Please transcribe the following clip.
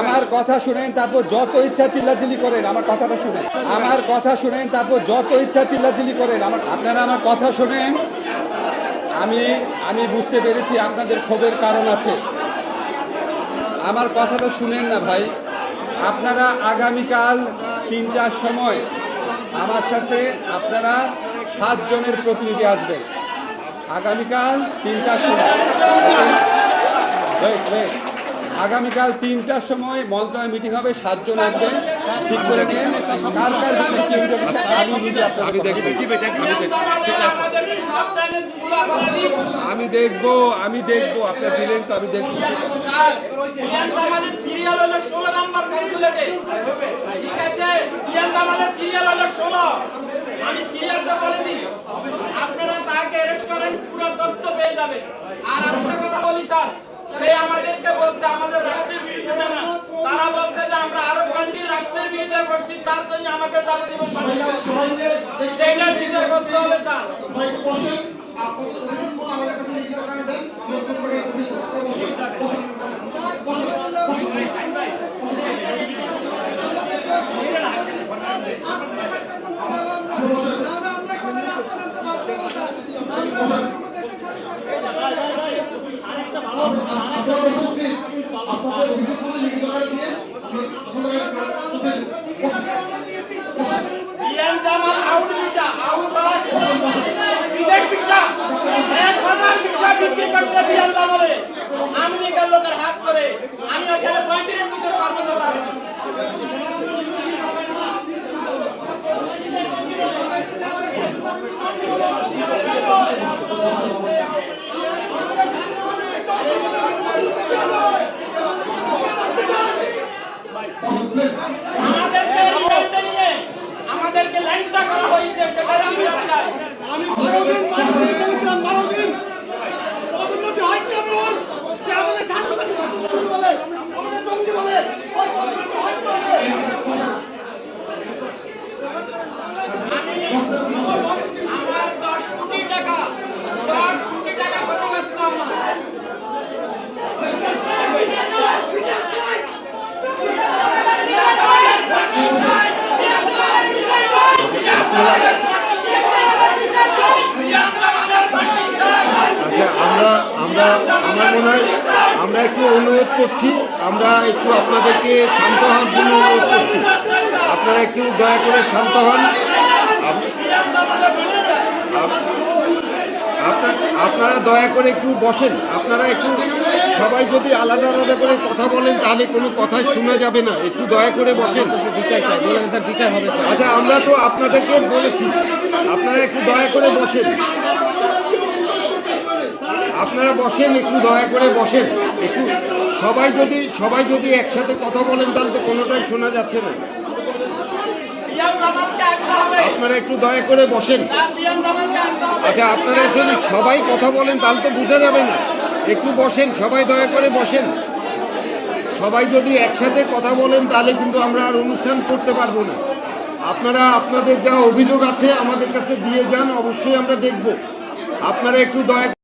আমার কথা শুনেন, তারপর যত ইচ্ছা চিল্লাচিল্লি করেন, আমার কথাটা শুনেন। আমার কথা শুনেন, তারপর যত ইচ্ছা চিল্লাচিল্লি করেন, আমার আপনারা আমার কথা শুনেন, আমি আমি বুঝতে পেরেছি আপনাদের ক্ষোভের কারণ আছে। আমার কথাটা শুনেন না ভাই। আপনারা আগামীকাল তিনটার সময় আমার সাথে আপনারা সাতজনের প্রতিনিধি আসবেন। আগামীকাল তিনটার সময়. আগামীকাল তিনটার সময় মন্ত্রণালয় মিটিং হবে সাতজন আসবেন ঠিক করে আমি নিজে আপনাদের আমি দেখব আমি দেখব আপনার দিলেন তো আমি দেখব সিরিয়াল হলো ষোলো নাম্বার ক্যালকুলেটে ঠিক আছে। ইয়ান্দামালের সিরিয়াল হলো ষোলো আমি সিরিয়ালটা বলে দিই আপনারা তাকে অ্যারেস্ট করেন পুরো তথ্য পেয়ে যাবেন। আর আরেকটা কথা বলি স্যার সে আমাদেরকে বলতে আমাদের রাষ্ট্রের বিরুদ্ধে না। তারা বলছে যে আমরা আরও কান্ট্রি রাষ্ট্রের বিরুদ্ধে করছি তার জন্য আমাকে যাবতীয় আমেরিকার লোকের হাত করে আমি ওখানে পঁয়ত্রিশ আমরা আমরা, আমার মনে হয়, আমরা একটু অনুরোধ করছি, আমরা একটু আপনাদেরকে শান্ত হওয়ার জন্য অনুরোধ করছি। আপনারা একটু দয়া করে শান্ত হন। আপ- আপ- আপনারা দয়া করে একটু বসেন। আপনারা একটু সবাই যদি আলাদা আলাদা করে কথা বলেন, তাহলে কোনো কথাই শোনা যাবে না। একটু দয়া করে বসেন। আচ্ছা আমরা তো আপনাদেরকে বলেছি, আপনারা একটু দয়া করে বসেন। আপনারা বসেন, একটু দয়া করে বসেন। একটু, সবাই যদি সবাই যদি একসাথে কথা বলেন, তাহলে তো কোনোটাই শোনা যাচ্ছে না। আপনারা একটু দয়া করে বসেন। আচ্ছা আপনারা যদি সবাই কথা বলেন, তাহলে তো বোঝা যাবে না। একটু বসেন, সবাই দয়া করে বসেন। সবাই যদি একসাথে কথা বলেন, তাহলে কিন্তু আমরা আর অনুষ্ঠান করতে পারব না। আপনারা, আপনাদের যা অভিযোগ আছে আমাদের কাছে দিয়ে যান, অবশ্যই আমরা দেখব। আপনারা একটু দয়া